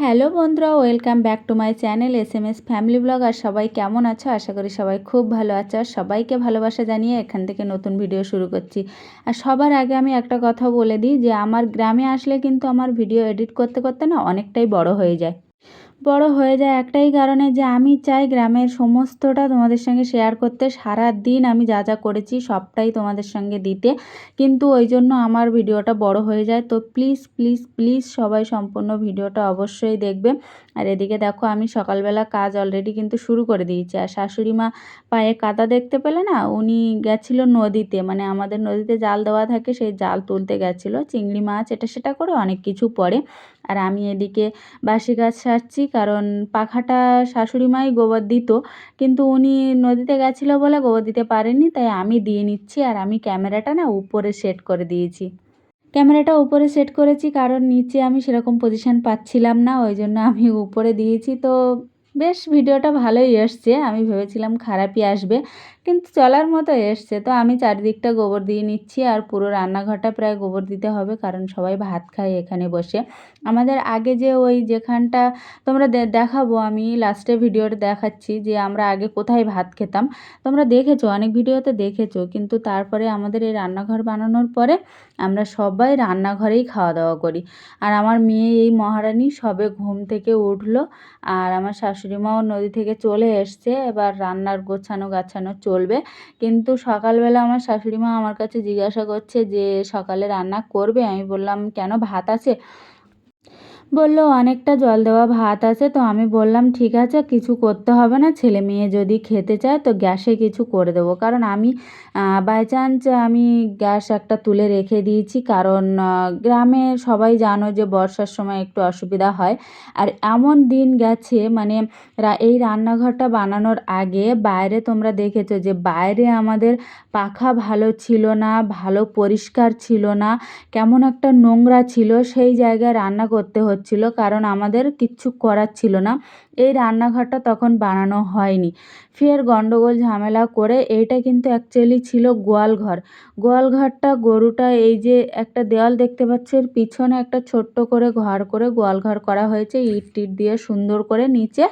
Hello বন্ধুরা, welcome back to my channel S M S family blog. আর সবাই কেমন আছো? আশা করি সবাই খুব ভালো আছো। আর সবাইকে ভালোবাসা জানিয়ে এখান থেকে নতুন ভিডিও শুরু করছি। আর সবার আগে আমি একটা কথা বলে দিই যে, আমার গ্রামে আসলে কিন্তু আমার ভিডিও এডিট করতে করতে না অনেকটাই বড় হয়ে যায়। বড় হয়ে যায় একটাই কারণে যে আমি চাই গ্রামের সমস্তটা তোমাদের সঙ্গে শেয়ার করতে। সারা দিন আমি যা যা করেছি সবটাই তোমাদের সঙ্গে দিতে। কিন্তু ওই জন্য আমার ভিডিওটা বড় হয়ে যায়। তো প্লিজ প্লিজ প্লিজ সবাই সম্পূর্ণ ভিডিওটা অবশ্যই দেখবে। আর এদিকে দেখো আমি সকালবেলা কাজ অলরেডি কিন্তু শুরু করে দিয়েছি। আর শাশুড়ি মা পায়ে কাদা দেখতে পেলে না, উনি গেছিল নদীতে। মানে আমাদের নদীতে জাল দেওয়া থাকে, সেই জাল তুলতে গেছিল। চিংড়ি মাছ, এটা সেটা করে অনেক কিছু পরে। আর আমি এদিকে বাসি গাছ সারছি কারণ পাখাটা শাশুড়ি মাই গোবর দিত, কিন্তু উনি নদীতে গেছিল বলে গোবর দিতে পারেনি তাই আমি দিয়ে নিচ্ছি আর আমি ক্যামেরাটা না উপরে সেট করে দিয়েছি। ক্যামেরাটা উপরে সেট করেছি কারণ নিচে আমি সেরকম পজিশান পাচ্ছিলাম না, ওই জন্য আমি উপরে দিয়েছি। তো বেশ, ভিডিওটা ভালোই এসছে আমি ভেবেছিলাম খারাপই আসবে। কিন্তু চলার মতো এসছে। তো আমি চারিদিকটা গোবর দিয়ে নিচ্ছি আর পুরো রান্নাঘরটা প্রায় গোবর দিতে হবে কারণ সবাই ভাত খায় এখানে বসে। আমাদের আগে যে ওই যেখানটা তোমরা দেখাবো, আমি লাস্টে ভিডিওটা দেখাচ্ছি যে আমরা আগে কোথায় ভাত খেতাম। তোমরা দেখেছ, অনেক ভিডিওতে দেখেছ, কিন্তু তারপরে আমাদের এই রান্নাঘর বানানোর পরে আমরা সবাই রান্নাঘরেই খাওয়া দাওয়া করি। আর আমার মেয়ে, এই মহারানী সবে ঘুম থেকে উঠল আর আমার শাশুড়ি মাও নদী থেকে চলে এসছে। এবার রান্নার গোছানো গাছানো চলবে। কিন্তু সকালবেলা আমার শাশুড়ি মা আমার কাছে জিজ্ঞাসা করছে যে, সকালে রান্না করবে? আমি বললাম, কেন ভাত আছে? বলল, অনেকটা জল দেওয়া ভাত আছে। তো আমি বললাম, ঠিক আছে, কিছু করতে হবে না। ছেলে মেয়ে যদি খেতে চায় তো গ্যাসে কিছু করে দেবো। কারণ আমি বাই চান্স আমি গ্যাস একটা তুলে রেখে দিয়েছি, কারণ গ্রামে সবাই জানো যে বর্ষার সময় একটু অসুবিধা হয়। আর এমন দিন গেছে মানে এই রান্নাঘরটা বানানোর আগে বাইরে তোমরা দেখেছ যে বাইরে আমাদের পাখা ভালো ছিল না, ভালো পরিষ্কার ছিল না, কেমন একটা নোংরা ছিল, সেই জায়গায় রান্না করতে হচ্ছিল, কারণ আমাদের কিচ্ছু করার ছিল না। এই রান্নাঘরটা তখন বানানো হয়নি। ফের গন্ডগোল, ঝামেলা করে, এইটা কিন্তু অ্যাকচুয়ালি ছিল গোয়াল ঘর গোয়াল ঘরটা গরুটা এই যে একটা দেওয়াল দেখতে পাচ্ছ এর পিছনে একটা ছোট্ট করে ঘর করে গোয়াল ঘর করা হয়েছে, ইট টিট দিয়ে সুন্দর করে নিচে।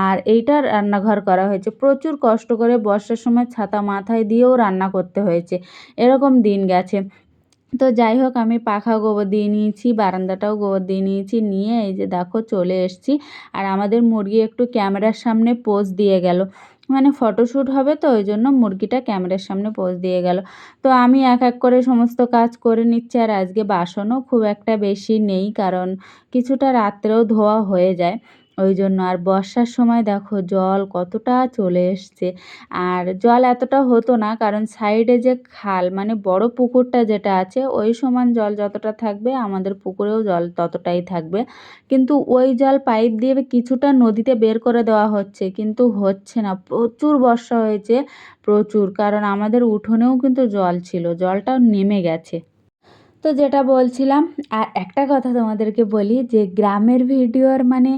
আর এইটা রান্নাঘর করা হয়েছে। প্রচুর কষ্ট করে বর্ষার সময় ছাতা মাথায় দিয়েও রান্না করতে হয়েছে। এরকম দিন গেছে। তো যাই হোক, আমি পাখা গোবর দিয়ে নিয়েছি, বারান্দাটাও গোবর দিয়ে নিয়েছি, নিয়ে এই যে দেখো চলে এসছি। আর আমাদের মুরগি একটু ক্যামেরার সামনে পোজ দিয়ে গেল। মানে ফটোশ্যুট হবে তো, ওই জন্য মুরগিটা ক্যামেরার সামনে পোজ দিয়ে গেল। তো আমি এক এক করে সমস্ত কাজ করে নিচ্ছি, আর আজকে বাসনও খুব একটা বেশি নেই, কারণ কিছুটা রাত্রেও ধোয়া হয়ে যায়। ওই জন্য আর বর্ষার সময় দেখো জল কতটা চলে এসছে। আর জল এতটা হতো না, কারণ সাইডে যে খাল মানে বড় পুকুরটা যেটা আছে, ওই সমান জল যতটা থাকবে, আমাদের পুকুরেও জল ততটাই থাকবে। কিন্তু ওই জল পাইপ দিয়ে কিছুটা নদীতে বের করে দেওয়া হচ্ছে, কিন্তু হচ্ছে না। প্রচুর বর্ষা হয়েছে, প্রচুর, কারণ আমাদের উঠোনেও কিন্তু জল ছিল জলটা নেমে গেছে। তো যেটা বলছিলাম, আর একটা কথা তোমাদেরকে বলি যে গ্রামের ভিডিওর মানে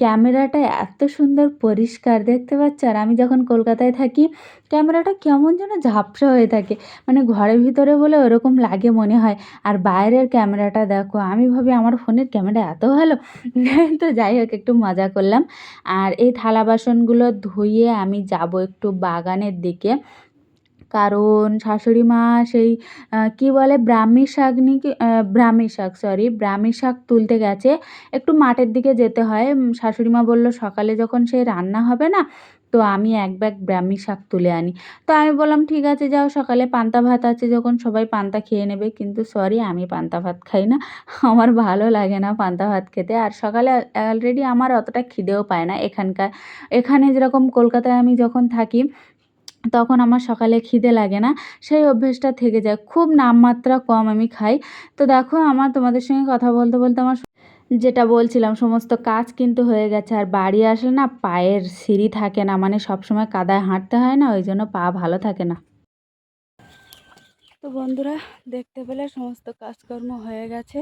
ক্যামেরাটা এত সুন্দর পরিষ্কার দেখতে পাচ্ছ? আর আমি যখন কলকাতায় থাকি, ক্যামেরাটা কেমন যেন ঝাপসা হয়ে থাকে। মানে ঘরের ভিতরে বলে ওরকম লাগে মনে হয়। আর বাইরের ক্যামেরাটা দেখো, আমি ভাবি আমার ফোনের ক্যামেরা এত ভালো। তো যাই হোক, একটু মজা করলাম। আর এই থালা বাসনগুলো ধুয়ে আমি যাব একটু বাগানের দিকে। কারণ শাশুড়ি মা সেই কী বলে, ব্রাহ্মী শাক নি কি ব্রাহ্মী শাক সরি ব্রাহ্মী শাক তুলতে গেছে। একটু মাঠের দিকে যেতে হয়। শাশুড়ি মা বলল, সকালে যখন সেই রান্না হবে না, তো আমি এক ব্যাগ ব্রাহ্মী শাক তুলে আনি। তো আমি বললাম, ঠিক আছে, যাও, সকালে পান্তা ভাত আছে, যখন সবাই পান্তা খেয়ে নেবে। কিন্তু সরি আমি পান্তা ভাত খাই না। আমার ভালো লাগে না পান্তা ভাত খেতে। আর সকালে অলরেডি আমার অতটা খিদেও পায় না এখানকার, এখানে যেরকম কলকাতায় আমি যখন থাকি তখন আমার সকালে খিদে লাগে না, সেই অভ্যেসটা থেকে যায়। খুব নামমাত্রা কম আমি খাই। তো দেখো, আমার তোমাদের সঙ্গে কথা বলতে বলতে আমার যেটা বলছিলাম, সমস্ত কাজ কিন্তু হয়ে গেছে। আর বাড়ি আসলে না, পায়ের সিঁড়ি থাকে না মানে সবসময় কাদায় হাঁটতে হয় না, ওই জন্য পা ভালো থাকে না। তো বন্ধুরা, দেখতে পেলে সমস্ত কাজকর্ম হয়ে গেছে।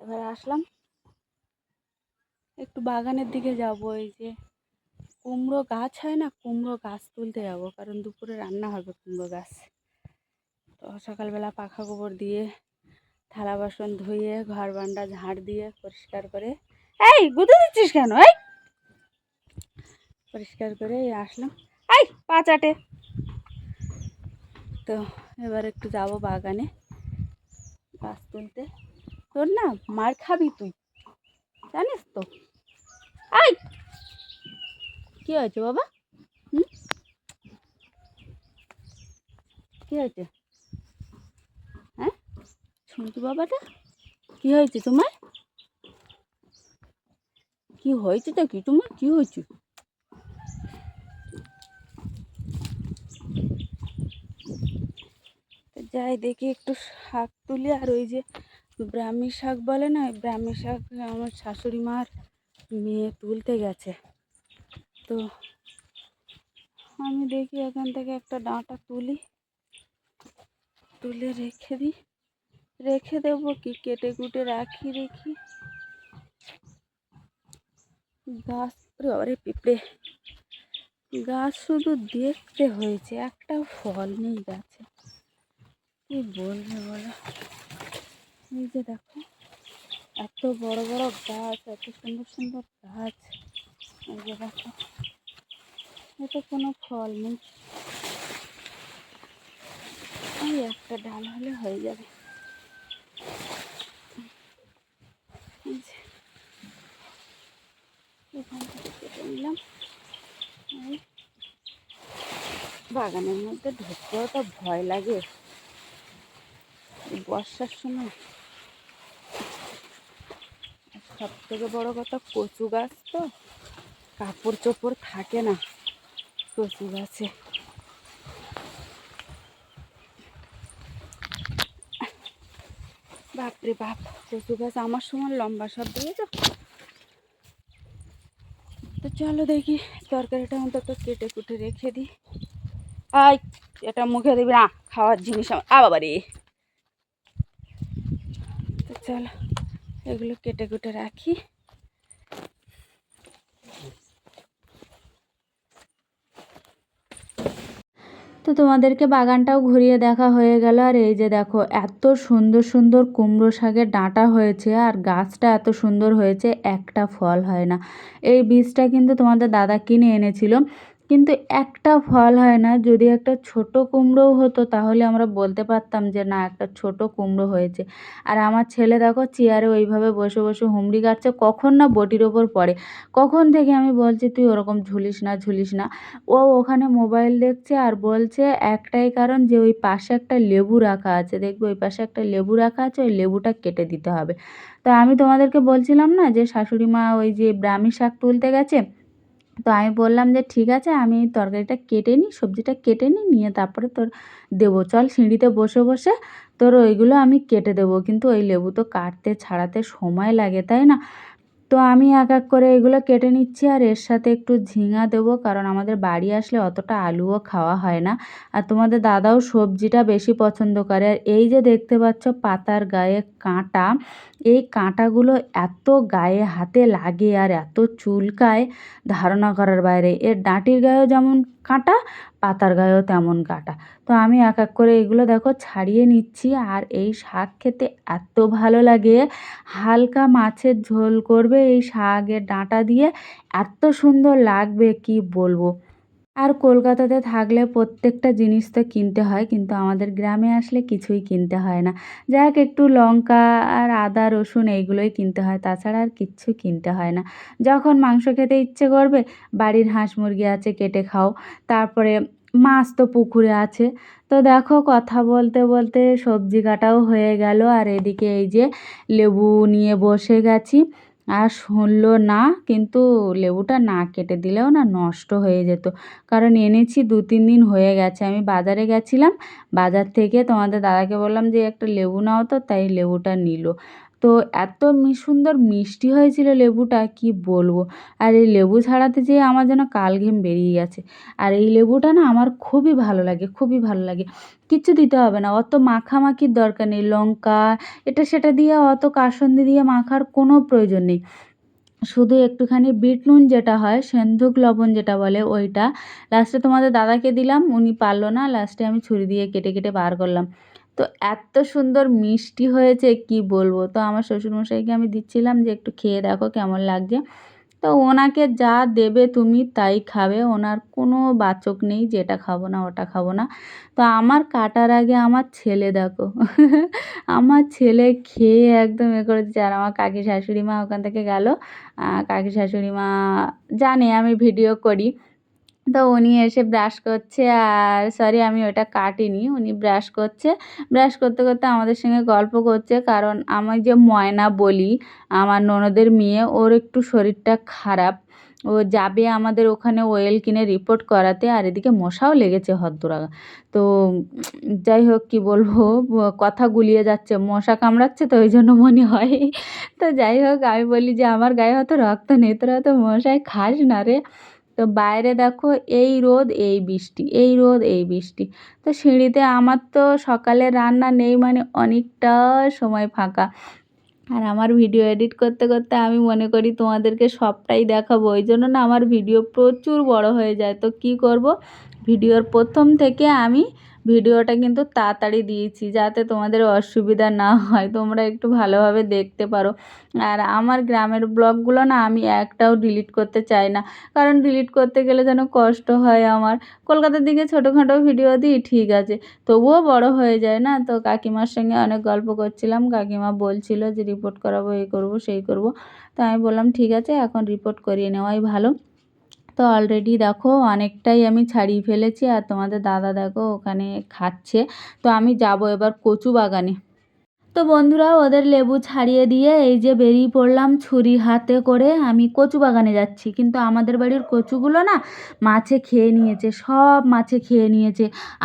এবার আসলাম। একটু বাগানের দিকে যাব, এই যে। কুমড়ো গাছ হয় না, কুমড়ো গাছ তুলতে যাব। কারণ দুপুরে রান্না হবে কুমড়ো গাছ। তো সকালবেলা পাখা গোবর দিয়ে থালা বাসন ধুয়ে, ঘর বান্ডা ঝাড় দিয়ে পরিষ্কার করে, এই গুঁতো দিচ্ছিস কেন? এই! পরিষ্কার করে আসলাম। এই, পা চাটে। তো এবার একটু যাব বাগানে গাছ তুলতে। তোর না মার খাবি তুই। জানিস তো? হয়েছে বাবা? কি হয়েছে? হ্যাঁ? শুনতু বাবাটা। কি হয়েছে তোমার? কি হয়েছে তো কি তোমার? কি হয়েছে? যাই দেখি একটু শাক তুলি। আর ওই যে ব্রাহ্মী শাক বলে না, ওই ব্রাহ্মী শাক আমার শাশুড়ি মার মেয়ে তুলতে গেছে। তো আমি দেখি এখান থেকে একটা ডাঁটা তুলি। তুলে রেখে দিই। রেখে দেবো কি? কেটে কুটে রাখি রেখি গাছ বাবারে, পিঁপড়ে। গাছ শুধু দেখতে হয়েছে, একটা ফল নেই গাছে। কি বলবে বলো? এই যে দেখো, এত বড় বড় গাছ, এত সুন্দর সুন্দর গাছ। এই যে দেখো। এতে কোনো ফল নেই ওই একটা ডাল হলে হয়ে যাবে। থেকে বাগানের মধ্যে ঢুকতেও তো ভয় লাগে। বর্ষার সময় সব থেকে বড় কথা কচু গাছ তো কাপড় চোপড় থাকে না। কচু গাছে বাপরে বাপ কচু গাছ আমার সময় লম্বা সব, দেখেছ? তো চলো দেখি, তরকারিটা অন্তত কেটে কুটে রেখে দিই। আই এটা মুখে দিবি না, খাওয়ার জিনিস আ বাবা রে তো চলো, এগুলো কেটে কুটে রাখি। তো তোমাদেরকে বাগানটাও ঘুরিয়ে দেখা হয়ে গেল। আর এই যে দেখো, এত সুন্দর সুন্দর কুমড়ো শাকের ডাঁটা হয়েছে আর গাছটা এত সুন্দর হয়েছে, একটা ফল হয় না। এই বীজটা কিন্তু তোমাদের দাদা কিনে এনেছিল। কিন্তু একটা ফল হয় না, যদি একটা ছোট কুমড়োও হতো তাহলে আমরা বলতে পারতাম যে, না, একটা ছোট কুমড়ো হয়েছে। আর আমার ছেলে দেখো চেয়ারে ওইভাবে বসে বসে হুমড়ি কাটছে, কখন না বটির ওপর পড়ে। কখন থেকে আমি বলছি, তুই ওরকম ঝুলিস না ঝুলিস না। ও ওখানে মোবাইল দেখছে আর বলছে, একটাই কারণ যে, ওই পাশে একটা লেবু রাখা আছে। দেখবে ওই পাশে একটা লেবু রাখা আছে, ওই লেবুটা কেটে দিতে হবে। তো আমি তোমাদেরকে বলছিলাম না যে, শাশুড়ি মা ওই যে ব্রাহ্মী শাক তুলতে গেছে তো আমি বললাম যে, ঠিক আছে, আমি তরকারিটা কেটে নিই, সবজিটা কেটে নিই, নিয়ে তারপরে তোর দেবো। চল সিঁড়িতে বসে বসে তোর ওইগুলো আমি কেটে দেবো। কিন্তু ওই লেবু তো কাটতে, ছাড়াতে সময় লাগে, তাই না? তো আমি এক এক করে এগুলো কেটে নিচ্ছি আর এর সাথে একটু ঝিঙা দেবো, কারণ আমাদের বাড়ি আসলে অতটা আলুও খাওয়া হয় না। আর তোমাদের দাদাও সবজিটা বেশি পছন্দ করে। আর এই যে দেখতে পাচ্ছ, পাতার গায়ে কাঁটা এই কাঁটাগুলো এত গায়ে হাতে লাগে আর এত চুলকায়, ধারণা করার বাইরে। এর ডাঁটির গায়েও যেমন কাঁটা, পাতার গায়েও তেমন কাঁটা। তো আমি এক এক করে এগুলো দেখো ছাড়িয়ে নিচ্ছি আর এই শাক খেতে এত ভালো লাগে। হালকা মাছের ঝোল করবে এই শাকের ডাঁটা দিয়ে। এত সুন্দর লাগবে, কি বলব? আর কলকাতাতে থাকলে প্রত্যেকটা জিনিস তো কিনতে হয়, কিন্তু আমাদের গ্রামে আসলে কিছুই কিনতে হয় না। যাক, একটু লঙ্কা আর আদা, রসুন এইগুলোই কিনতে হয়, তাছাড়া আর কিচ্ছু কিনতে হয় না। যখন মাংস খেতে ইচ্ছে করবে, বাড়ির হাঁস মুরগি আছে, কেটে খাও। তারপরে মাছ তো পুকুরে আছে। তো দেখো, কথা বলতে বলতে সবজি কাটাও হয়ে গেল, আর এদিকে এই যে লেবু নিয়ে বসে গেছি। আর শুনলো না, কিন্তু লেবুটা না কেটে দিলেও না নষ্ট হয়ে যেত। কারণ এনেছি দু তিন দিন হয়ে গেছে। আমি বাজারে গেছিলাম, বাজার থেকে তোমাদের দাদাকে বললাম যে, একটা লেবু নাও তো। তাই লেবুটা নিল। তো এত সুন্দর মিষ্টি হয়েছিল লেবুটা, কি বলব? আর এই লেবু ছাড়াতে যেয়ে আমার যেন কালঘেম বেরিয়ে গেছে। আর এই লেবুটা না আমার খুবই ভালো লাগে, খুবই ভালো লাগে। কিচ্ছু দিতে হবে না, অত মাখামাখির দরকার নেই, লঙ্কা, এটা সেটা দিয়ে, অত কাসন্দি দিয়ে মাখার কোনো প্রয়োজন নেই। শুধু একটুখানি বিট নুন যেটা হয় সেন্ধুক লবণ যেটা বলে ওইটা। লাস্টে তোমাদের দাদাকে দিলাম, উনি পারল না, লাস্টে আমি ছুরি দিয়ে কেটে কেটে বার করলাম। তো এত সুন্দর মিষ্টি হয়েছে, কি বলব? তো আমার শ্বশুরমশাইকে আমি দিচ্ছিলাম যে, একটু খেয়ে দেখো কেমন লাগছে। তো ওনাকে যা দেবে তুমি তাই খাবে, ওনার কোনো বাচক নেই যে এটা খাব না, ওটা খাব না। তো আমার কাটার আগে আমার ছেলে দেখো। আমার ছেলে খেয়ে একদম এ করে দিচ্ছে। আর আমার কাকি শাশুড়ি মা ওখান থেকে গেল। কাকি শাশুড়ি মা জানে আমি ভিডিও করি। তো উনি এসে ব্রাশ করছে আর সরি আমি ওটা কাটিনি, উনি ব্রাশ করছে। ব্রাশ করতে করতে আমাদের সঙ্গে গল্প করছে, কারণ আমি যে ময়না বলি, আমার ননদের মেয়ে, ওর একটু শরীরটা খারাপ। ও যাবে আমাদের ওখানে ওয়েল কিনে রিপোর্ট করাতে, আর এদিকে মশাও লেগেছে হদ্দুরাগা তো যাই হোক, কী বলব, কথা গুলিয়ে যাচ্ছে, মশা কামড়াচ্ছে তো ওই জন্য মনে হয়। তো যাই হোক, আমি বলি যে আমার গায়ে হয়তো রক্ত নেই, তোরা তো মশায় খাস না রে। তো বাইরে দেখো এই রোদ, এই বৃষ্টি, এই রোদ, এই বৃষ্টি। তো সিঁড়িতে আমার তো সকালে রান্না নেই মানে অনেকটা সময় ফাঁকা। আর আমার ভিডিও এডিট করতে করতে আমি মনে করি তোমাদেরকে সবটাই দেখাবো। ওই জন্য না আমার ভিডিও প্রচুর বড় হয়ে যায়। তো কি করব? ভিডিওর প্রথম থেকে আমি ভিডিওটা কিন্তু তাড়াতাড়ি দিয়েছি যাতে তোমাদের অসুবিধা না হয়, তোমরা একটু ভালোভাবে দেখতে পারো। আর আমার গ্রামের ব্লগগুলো না আমি একটাও ডিলিট করতে চাই না, কারণ ডিলিট করতে গেলে যেন কষ্ট হয় আমার। কলকাতার দিকে ছোটোখাটো ভিডিও দিই, ঠিক আছে। তবুও বড় হয়ে যায় না? তো কাকিমার সঙ্গে অনেক গল্প করছিলাম, কাকিমা বলছিল যে রিপোর্ট করাবো এই করব, সেই করব। তো আমি বললাম, ঠিক আছে, এখন রিপোর্ট করিয়ে নেওয়াই ভালো। তো অলরেডি দেখো অনেকটাই আমি ছাড়িয়ে ফেলেছি আর তোমাদের দাদা দেখো ওখানে খাচ্ছে। তো আমি যাব এবার কচু বাগানে। তো বন্ধুরা, ওদের লেবু ছাড়িয়ে দিয়ে এই যে বেরিয়ে পড়লাম ছুরি হাতে করে আমি কচু বাগানে যাচ্ছি। কিন্তু আমাদের বাড়ির কচুগুলো না মাছে খেয়ে নিয়েছে, সব মাছে খেয়ে নিয়েছে।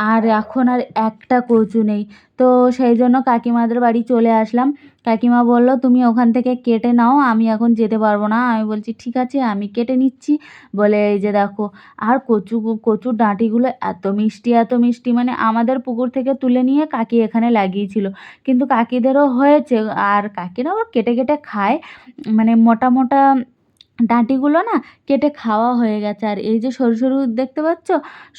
আর এখন আর একটা কচু নেই। তো সেই জন্য কাকিমাদের বাড়ি চলে আসলাম। কাকিমা বলল, তুমি ওখান থেকে কেটে নাও, আমি এখন যেতে পারব না। আমি বলছি, ঠিক আছে, আমি কেটে নিচ্ছি। বলে, এই যে দেখো, আর কচু কচুর ডাঁটিগুলো এত মিষ্টি এত মিষ্টি। মানে আমাদের পুকুর থেকে তুলে নিয়ে কাকি এখানে লাগিয়েছিল। কিন্তু কাকিদেরও হয়েছে, আর কাকিরাও কেটে কেটে খায়। মানে মোটা মোটা ডাঁটিগুলো না কেটে খাওয়া হয়ে গেছে। আর এই যে সরু সরু দেখতে পাচ্ছ?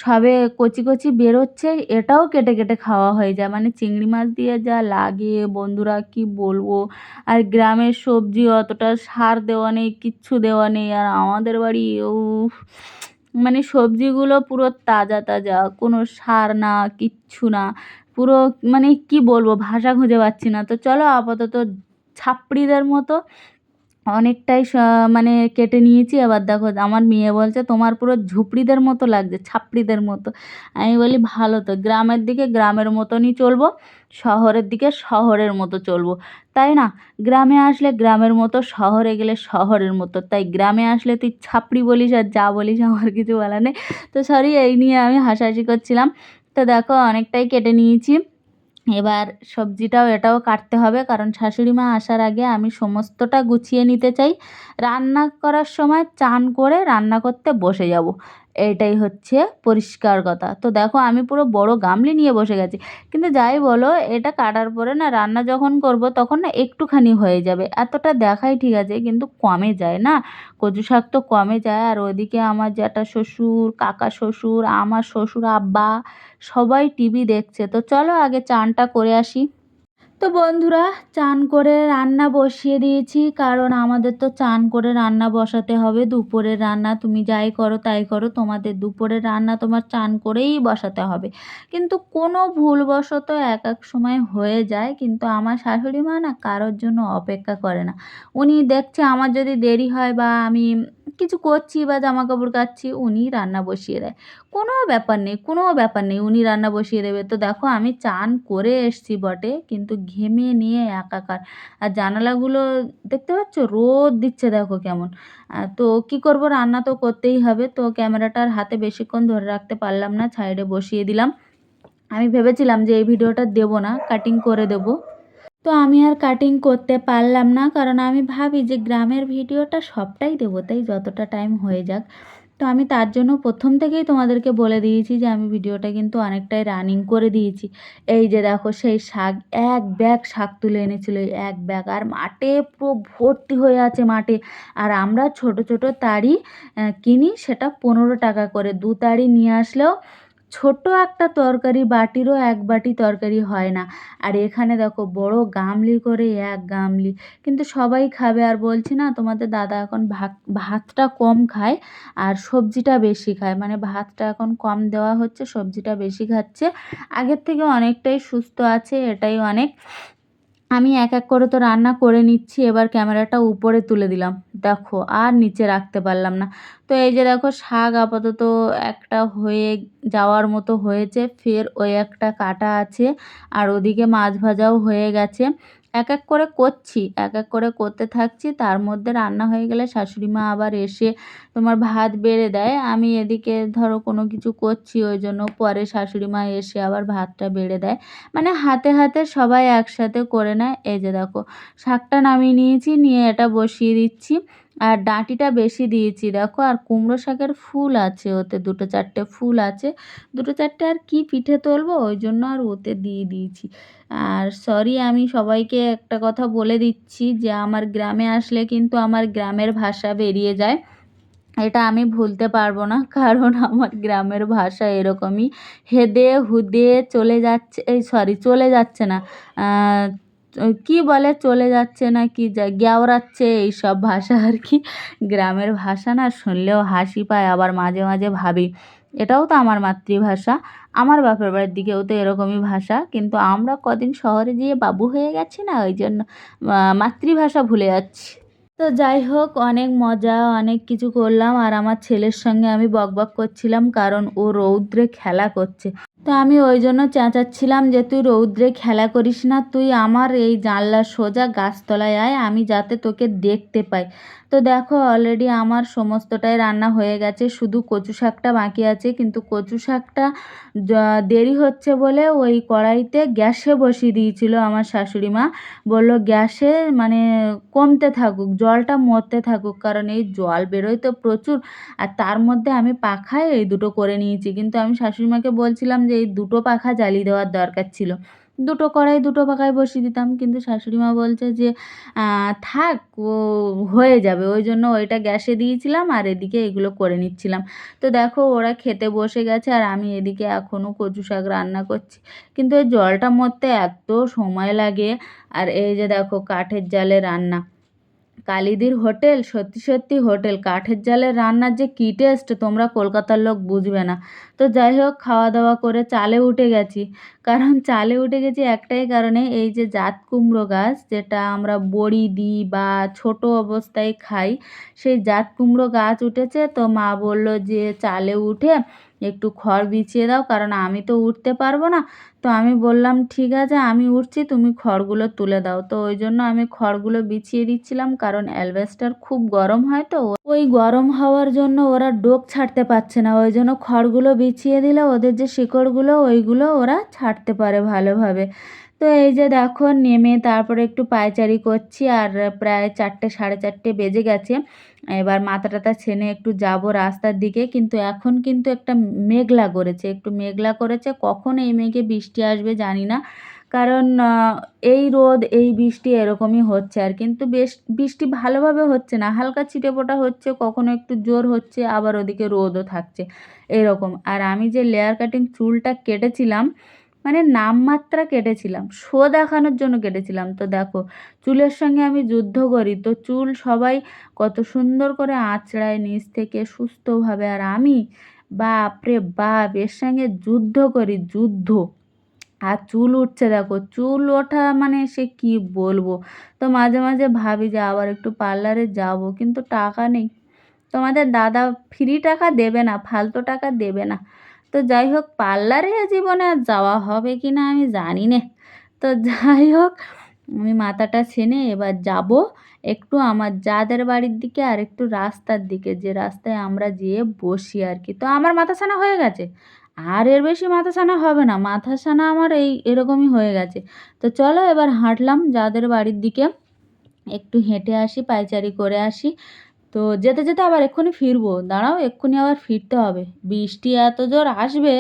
সবে কচি কচি বেরোচ্ছে, এটাও কেটে কেটে খাওয়া হয়ে যায়। মানে চিংড়ি মাছ দিয়ে যা লাগে, বন্ধুরা কি বলব? আর গ্রামের সবজি অতটা সার দেওয়া নেই, কিচ্ছু দেওয়া নেই। আর আমাদের বাড়ি ও মানে সবজিগুলো পুরো তাজা তাজা, কোনো সার না, কিচ্ছু না। পুরো মানে কি বলব, ভাষা খুঁজে পাচ্ছি না। তো চলো আপাতত ছাপড়িদের মতো অনেকটাই মানে কেটে নিয়েছি। এবার দেখো, আমার মেয়ে বলছে, তোমার পুরো ঝুপড়িদের মতো লাগছে, ছাপড়িদের মতো। আমি বলি, ভালো তো, গ্রামের দিকে গ্রামের মতনই চলবো, শহরের দিকে শহরের মতো চলবো। তাই না? গ্রামে আসলে গ্রামের মতো, শহরে গেলে শহরের মতো। তাই গ্রামে আসলে তুই ছাপড়ি বলিস আর যা বলিস, আমার কিছু বলার নেই। তো সরি এই নিয়ে আমি হাসাহাসি করছিলাম। তো দেখো, অনেকটাই কেটে নিয়েছি। এবার সবজিটাও এটাও কাটতে হবে, কারণ শাশুড়ি মা আসার আগে আমি সমস্তটা গুছিয়ে নিতে চাই। রান্না করার সময় চান করে রান্না করতে বসে যাব। এইটাই হচ্ছে পরিষ্কার কথা। তো দেখো আমি পুরো বড় গামলি নিয়ে বসে গেছি। কিন্তু যাই বলো, এটা কাটার পরে না রান্না যখন করব তখন না একটুখানি হয়ে যাবে। এতটা দেখাই ঠিক আছে, কিন্তু কমে যায় না। কচু শাক তো কমে যায়, আর ওদিকে আমার জ্যাঠা শ্বশুর, কাকা শ্বশুর, আমার শ্বশুর আব্বা সবাই টিভি দেখছে। তো চলো আগে চানটা করে আসি। তো বন্ধুরা, চান করে রান্না বসিয়ে দিয়েছি, কারণ আমাদের তো চান করে রান্না বসাতে হবে। দুপুরের রান্না তুমি যাই করো তাই করো, তোমাদের দুপুরের রান্না তোমার চান করেই বসাতে হবে। কিন্তু কোনো ভুলবশত এক এক সময় হয়ে যায়, কিন্তু আমার শাশুড়ি মা না কারোর জন্য অপেক্ষা করে না। উনি দেখছে আমার যদি দেরি হয় বা আমি কিছু করছি বা জামা কাপড় কাচ্ছি, উনি রান্না বসিয়ে দেয়। কোনো ব্যাপার নেই, কোনো ব্যাপার নেই, উনি রান্না বসিয়ে দেবে। তো দেখো, আমি চান করে এসছি বটে, কিন্তু ঘেমে নিয়ে একাকার। আর জানালাগুলো দেখতে পাচ্ছ? রোদ দিচ্ছে, দেখো কেমন। তো কি করব? রান্না তো করতেই হবে। তো ক্যামেরাটার হাতে বেশিক্ষণ ধরে রাখতে পারলাম না, সাইডে বসিয়ে দিলাম। আমি ভেবেছিলাম যে এই ভিডিওটা দেবো না কাটিং করে দেবো। তো আমি আর কাটিং করতে পারলাম না, কারণ আমি ভাবি যে গ্রামের ভিডিওটা সবটাই দেবো, তাই যতটা টাইম হয়ে যাক। তো আমি তার জন্য প্রথম থেকেই তোমাদেরকে বলে দিয়েছি যে আমি ভিডিওটা কিন্তু অনেকটাই রানিং করে দিয়েছি। এই যে দেখো, সেই শাক, এক ব্যাগ শাক তুলে এনেছিল এক ব্যাগ আর মাঠে পুরো ভর্তি হয়ে আছে মাঠে। আর আমরা ছোট ছোট তাড়ি কিনি, সেটা পনেরো টাকা করে। দু তাড়ি নিয়ে আসলেও ছোট একটা তরকারি বাটিরও এক বাটি তরকারি হয় না। আর এখানে দেখো বড় গামলি করে এক গামলি। কিন্তু সবাই খাবে আর বলছি না, তোমাদের দাদা এখন ভাত, ভাতটা কম খায় আর সবজিটা বেশি খায়। মানে ভাতটা এখন কম দেওয়া হচ্ছে, সবজিটা বেশি খাচ্ছে। আগের থেকে অনেকটাই সুস্থ আছে, এটাই অনেক। আমি এক এক করে তো রান্না করে নিচ্ছি, এবার ক্যামেরাটা উপরে তুলে দিলাম। দেখো, আর নিচে রাখতে পারলাম না। তো এই যে দেখো, শাক আপাতত একটা হয়ে যাওয়ার মতো হয়েছে। ফের ওই একটা কাটা আছে, আর ওদিকে মাছ ভাজাও হয়ে গেছে। এক এক করে করছি, এক এক করে করতে থাকছি। তার মধ্যে রান্না হয়ে গেলে শাশুড়ি মা আবার এসে তোমার ভাত বেড়ে দেয়। আমি এদিকে ধরো কোনো কিছু করছি, ওই জন্য পরে শাশুড়ি মা এসে আবার ভাতটা বেড়ে দেয়। মানে হাতে হাতে সবাই একসাথে করে নেয়। এই যে দেখো, শাকটা নামিয়ে নিয়েছি, নিয়ে এটা বসিয়ে দিচ্ছি। আর ডাঁটিটা বেশি দিয়েছি, দেখো, আর কুমড়ো শাকের ফুল আছে ওতে, দুটো চারটে ফুল আছে। দুটো চারটে আর কি পিঠে তুলবো, ওই জন্য আর ওতে দিয়ে দিয়েছি। আর সরি আমি সবাইকে একটা কথা বলে দিচ্ছি যে, আমার গ্রামে আসলে কিন্তু আমার গ্রামের ভাষা বেরিয়ে যায়। এটা আমি ভুলতে পারব না, কারণ আমার গ্রামের ভাষা এরকমই। হেদে হুদে চলে যাচ্ছে, এই সরি চলে যাচ্ছে না। কি বলে চলে যাচ্ছে না কি যা গেওড়াচ্ছে এইসব ভাষা আর কি। গ্রামের ভাষা না শুনলেও হাসি পায়, আবার মাঝে মাঝে ভাবি, এটাও তো আমার মাতৃভাষা, আমার বাপের বাড়ির দিকেও তো এরকমই ভাষা, কিন্তু আমরা কদিন শহরে গিয়ে বাবু হয়ে গেছি না, ওই জন্য মাতৃভাষা ভুলে যাচ্ছি। তো যাই হোক, অনেক মজা, অনেক কিছু করলাম, আর আমার ছেলের সঙ্গে আমি বকবক করছিলাম, কারণ ও রৌদ্রে খেলা করছে। তো আমি ওই জন্য চেঁচাচ্ছিলাম যে, তুই রৌদ্রে খেলা করিস না, তুই আমার এই জানলার সোজা গাছতলায় আয়, আমি যাতে তোকে দেখতে পাই। তো দেখো অলরেডি আমার সমস্তটাই রান্না হয়ে গেছে, শুধু কচু শাকটা বাকি আছে, কিন্তু কচু শাকটা দেরি হচ্ছে বলে ওই কড়াইতে গ্যাসে বসিয়ে দিয়েছিল আমার শাশুড়ি মা। বলল, গ্যাসে মানে কমতে থাকুক, জলটা মরতে থাকুক, কারণ এই জল বেরোয় তো প্রচুর, আর তার মধ্যে আমি পাখায় এই দুটো করে নিয়েছি। কিন্তু আমি শাশুড়ি মাকে বলছিলাম যে এই দুটো পাখা জ্বালিয়ে দেওয়ার দরকার ছিল। দুটো কড়াই, দুটো পাখায় বসিয়ে দিতাম। কিন্তু শাশুড়ি মা বলছে যে থাক, ও হয়ে যাবে। ওই জন্য ওইটা গ্যাসে দিয়েছিলাম আর এদিকে এগুলো করে নিচ্ছিলাম। তো দেখো, ওরা খেতে বসে গেছে আর আমি এদিকে এখনও কচু শাক রান্না করছি। কিন্তু ওই জলটা মরতে এত সময় লাগে। আর এই যে দেখো, কাঠের জালে রান্না। কালিদির হোটেল, সত্যি সত্যি হোটেল। কাঠের জালের রান্নার যে কী টেস্ট তোমরা কলকাতার লোক বুঝবে না। তো যাই হোক খাওয়া দাওয়া করে চালে উঠে গেছি। কারণ চালে উঠে গেছি একটাই কারণে, এই যে জাত কুমড়ো গাছ, যেটা আমরা বড়ি দিই বা ছোট অবস্থায় খাই, সেই জাত কুমড়ো গাছ উঠেছে। তো মা বলল যে, চালে উঠে একটু খড় বিছিয়ে দাও, কারণ আমি তো উঠতে পারব না। তো আমি বললাম, ঠিক আছে, আমি উঠছি, তুমি খড়গুলো তুলে দাও। তো ওই জন্য আমি খড়গুলো বিছিয়ে দিচ্ছিলাম, কারণ অ্যালবেস্টার খুব গরম হয় তো। ওই গরম হওয়ার জন্য ওরা ডোক ছাড়তে পারছে না, ওই জন্য খড়গুলো বিছিয়ে দিলে ওদের যে শিকড়গুলো, ওইগুলো ওরা ছাড়তে পারে ভালোভাবে। তো এই যে দেখো, নেমে তারপরে একটু পায়চারি করছি আর প্রায় চারটে, সাড়ে চারটে বেজে গেছে। এবার মাথা টাথা ছেনে একটু যাব রাস্তার দিকে, কিন্তু এখন কিন্তু একটা মেঘলা করেছে, একটু মেঘলা করেছে। কখন এই মেঘে বৃষ্টি আসবে জানি না, কারণ এই রোদ, এই বৃষ্টি এরকমই হচ্ছে আর কিন্তু বেশ, বৃষ্টি ভালোভাবে হচ্ছে না, হালকা ছিটেফোঁটা হচ্ছে, কখনো একটু জোর হচ্ছে, আবার ওদিকে রোদও থাকছে, এরকম। আর আমি যে লেয়ার কাটিং চুলটা কেটেছিলাম মানে নামমাত্রা কেটেছিলাম, শো দেখানোর জন্য কেটেছিলাম। তো দেখো, চুলের সঙ্গে আমি যুদ্ধ করি, তো চুল সবাই কত সুন্দর করে আঁচড়ায় নিচ থেকে সুস্থভাবে। আর আমি বাপরে বাপ, এর সঙ্গে যুদ্ধ করি, যুদ্ধ। আর চুল উঠছে দেখো, চুল ওঠা মানে সে কি বলব? তো মাঝে মাঝে ভাবি যে আবার একটু পার্লারে যাব, কিন্তু টাকা নেই। তোমাদের দাদা ফ্রি টাকা দেবে না, ফালতু টাকা দেবে না। তো যাই হোক, পার্লারে জীবনে আর যাওয়া হবে কি না আমি জানি না। তো যাই হোক, আমি মাথাটা ছেনে এবার যাব একটু আমার যাদের বাড়ির দিকে আর একটু রাস্তার দিকে, যে রাস্তায় আমরা যেয়ে বসি আর কি। তো আমার মাথা ছানা হয়ে গেছে। আর এর বেশি মাথা ছানা হবে না, মাথা ছানা আমার এই এরকমই হয়ে গেছে। তো চলো এবার হাঁটলাম যাদের বাড়ির দিকে, একটু হেঁটে আসি, পায়চারি করে আসি। তো যেতে যেতে আবার এক্ষুনি ফিরবো। দাঁড়াও, এক্ষুনি আবার ফিরতে হবে। বৃষ্টি এত জোর আসবে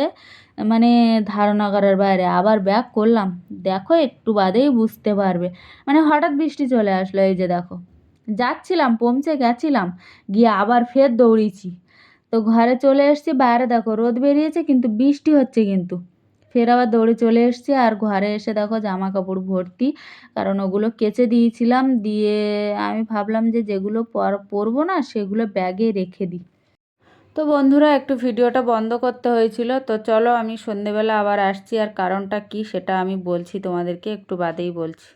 মানে ধারণা করার বাইরে। আবার ব্যাক করলাম। দেখো, একটু বাদেই বুঝতে পারবে। মানে হঠাৎ বৃষ্টি চলে আসলো, এই যে দেখো। যাচ্ছিলাম, পৌঁছে গেছিলাম। গিয়ে আবার ফের দৌড়িয়েছি। তো ঘরে চলে এসেছি, বাইরে দেখো রোদ বেরিয়েছে, কিন্তু বৃষ্টি হচ্ছে কিন্তু। ফের আবার দৌড়ে চলে এসছি আর ঘরে এসে দেখো জামা কাপড় ভর্তি। কারণ ওগুলো কেচে দিয়েছিলাম, দিয়ে আমি ভাবলাম যে যেগুলো পর পরবো না সেগুলো ব্যাগে রেখে দিই। তো বন্ধুরা, একটু ভিডিওটা বন্ধ করতে হয়েছিল। তো চলো আমি সন্ধেবেলা আবার আসছি, আর কারণটা কি সেটা আমি বলছি তোমাদেরকে, একটু বাদেই বলছি।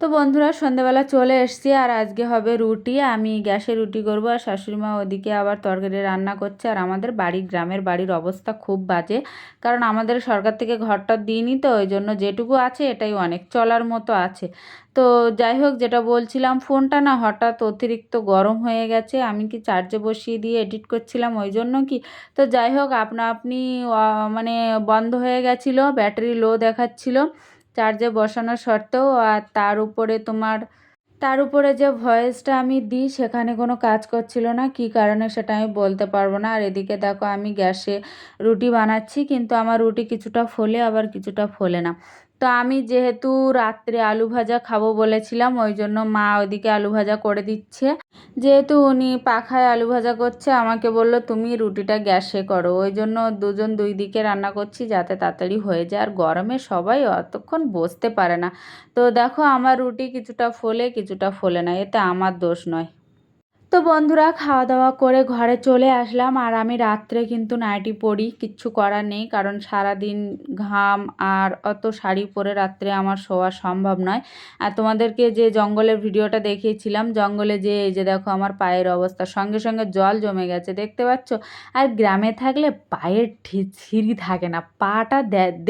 তো বন্ধুরা, সন্ধ্যাবেলা চলে এসছি আর আজকে হবে রুটি। আমি গ্যাসে রুটি করব আর শাশুড়িমা ওদিকে আবার তরকারি রান্না করছে আর আমাদের বাড়ি, গ্রামের বাড়ির অবস্থা খুব বাজে। কারণ আমাদের সরকার থেকে ঘরটা দিইনি তো, ওই জন্য যেটুকু আছে এটাই অনেক চলার মতো আছে। তো যাই হোক, যেটা বলছিলাম, ফোনটা না হঠাৎ অতিরিক্ত গরম হয়ে গেছে। আমি কি চার্জে বসিয়ে দিয়ে এডিট করছিলাম, ওই জন্য কি? তো যাই হোক আপনা আপনি মানে বন্ধ হয়ে গেছিল, ব্যাটারি লো দেখাচ্ছিলো। চার্জে বসানো সত্ত্বেও আর তার উপরে তোমার, তার উপরে যে ভয়েসটা আমি দিই, সেখানে কোনো কাজ করছিল না। কি কারণে সেটা আমি বলতে পারব না। আর এদিকে দেখো, আমি গ্যাসে রুটি বানাচ্ছি, কিন্তু আমার রুটি কিছুটা ফোলে, আবার কিছুটা ফোলে না। তো আমি যেহেতু রাত্রে আলু ভাজা খাব বলেছিলাম, ওই জন্য মা ওইদিকে আলু ভাজা করে দিচ্ছে। যেহেতু উনি পাখায় আলু ভাজা করছে, আমাকে বলল, তুমি রুটিটা গ্যাসে করো। ওই জন্য দুজন দুই দিকে রান্না করছি যাতে তাড়াতাড়ি হয়ে যায়। আর গরমে সবাই অতক্ষণ বসতে পারে না। তো দেখো, আমার রুটি কিছুটা ফোলে কিছুটা ফোলে না, এতে আমার দোষ নয়। তো বন্ধুরা খাওয়া দাওয়া করে ঘরে চলে আসলাম। আর আমি রাত্রে কিন্তু নাইটি পরি, কিচ্ছু করার নেই। কারণ সারাদিন ঘাম আর অত শাড়ি পরে রাত্রে আমার শোয়া সম্ভব নয়। আর তোমাদেরকে যে জঙ্গলের ভিডিওটা দেখিয়েছিলাম, জঙ্গলে যে, এই যে দেখো আমার পায়ের অবস্থা। সঙ্গে সঙ্গে জল জমে গেছে, দেখতে পাচ্ছ? আর গ্রামে থাকলে পায়ের ছিঁড়ি থাকে না। পাটা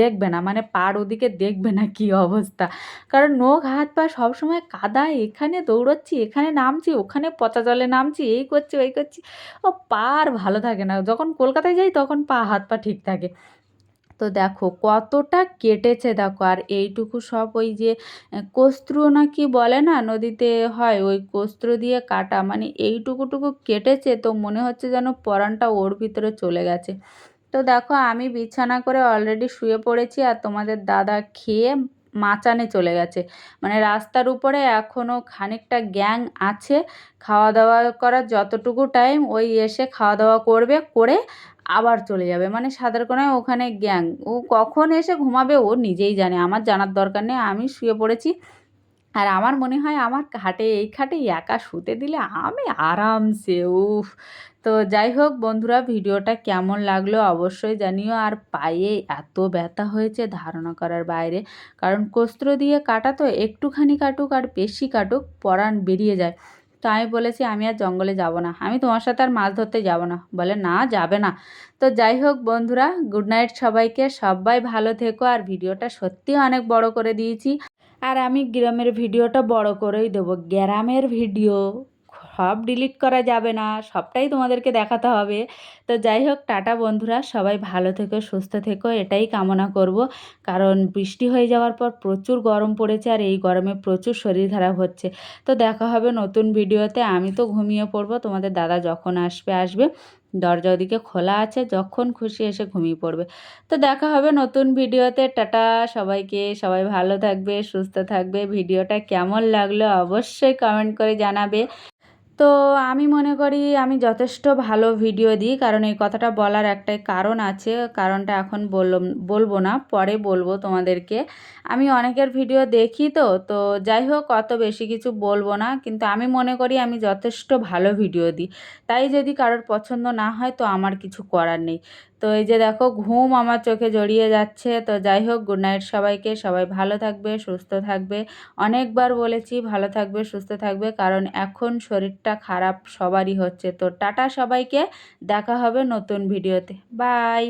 দেখবে না মানে পার ওদিকে দেখবে না কি অবস্থা। কারণ নখ হাত পা সবসময় কাদা, এখানে দৌড়চ্ছি, এখানে নামছি, ওখানে পচা জলে নামছি, এই করছি, ওই করছি। ও পা আর ভালো থাকে না। যখন কলকাতায় যাই তখন পা, হাত, পা ঠিক থাকে। তো দেখো কতটা কেটেছে দেখো। আর এইটুকু সব ওই যে কোস্ত্র না কি বলে না, নদীতে হয়, ওই কোস্ত্র দিয়ে কাটা। মানে এইটুকুটুকু কেটেছে তো মনে হচ্ছে যেন পরানটা ওর ভিতরে চলে গেছে। তো দেখো আমি বিছানা করে অলরেডি শুয়ে পড়েছি আর তোমাদের দাদা খেয়ে মাচানে চলে গেছে। মানে রাস্তার উপরে এখনও খানিকটা গ্যাং আছে। খাওয়া দাওয়া করার যতটুকু টাইম ওই এসে খাওয়া দাওয়া করবে, করে আবার চলে যাবে। মানে সাদারকোনায় ওখানে গ্যাং। ও কখন এসে ঘুমাবে ও নিজেই জানে। আমার জানার দরকার নেই। আমি শুয়ে পড়েছি। আর আমার মনে হয় আমার খাটে এই খাটে একা শুতে দিলে আমি আরামসে, উফ তো যাই হোক বন্ধুরা, ভিডিওটা কেমন লাগল অবশ্যই জানিও। আর পায়ে এত ব্যথা হয়েছে ধারণা করার বাইরে। কারণ কোস্ত্র দিয়ে কাটা তো একটুখানি কাটুক আর বেশি কাটুক, পরাণ বেরিয়ে যায়। তো আমি বলেছি, আমি আর জঙ্গলে যাব না। আমি তোমার সাথে আর মাছ ধরতে যাব না। বলে, না, যাবে না। তো যাই হোক বন্ধুরা, গুড নাইট সবাইকে। সবাই ভালো থেকো। আর ভিডিওটা সত্যি অনেক বড় করে দিয়েছি। আর আমি গ্রামের ভিডিওটা বড় করেই দেবো। গ্রামের ভিডিও। সব ডিলিট করা যাবে না, সবটাই তোমাদেরকে দেখাতে হবে। তো যাই হোক, টাটা বন্ধুরা, সবাই ভালো থেকো, সুস্থ থেকো, এটাই কামনা করব। কারণ বৃষ্টি হয়ে যাওয়ার পর প্রচুর গরম পড়েছে আর এই গরমে প্রচুর শরীর খারাপ হচ্ছে। তো দেখা হবে নতুন ভিডিওতে, আমি তো ঘুমিয়ে পড়ব, তোমাদের দাদা যখন আসবে আসবে। দরজা ওদিকে খোলা আছে, যখন খুশি এসে ঘুমিয়ে পড়বে। তো দেখা হবে নতুন ভিডিওতে, টাটা সবাইকে, সবাই ভালো থাকবে, সুস্থ থাকবে, ভিডিওটা কেমন লাগল অবশ্যই কমেন্ট করে জানাবে। তো আমি মনে করি আমি যথেষ্ট ভালো ভিডিও দিই, কারণ এই কথাটা বলার একটাই কারণ আছে, কারণটা এখন বলল বলব না, পরে বলব তোমাদেরকে। আমি অনেকের ভিডিও দেখি তো তো যাই হোক, অত বেশি কিছু বলব না, কিন্তু আমি মনে করি আমি যথেষ্ট ভালো ভিডিও দিই। তাই যদি কারোর পছন্দ না হয়, তো আমার কিছু করার নেই। তো এই যে দেখো, ঘুম আমার চোখে জড়িয়ে যাচ্ছে। তো যাই হোক গুড নাইট সবাইকে। সবাই ভালো থাকবে, সুস্থ থাকবে। অনেকবার বলেছি, ভালো থাকবে, সুস্থ থাকবে, কারণ এখন শরীরটা খারাপ সবারই হচ্ছে। তো টাটা সবাইকে, দেখা হবে নতুন ভিডিওতে বাই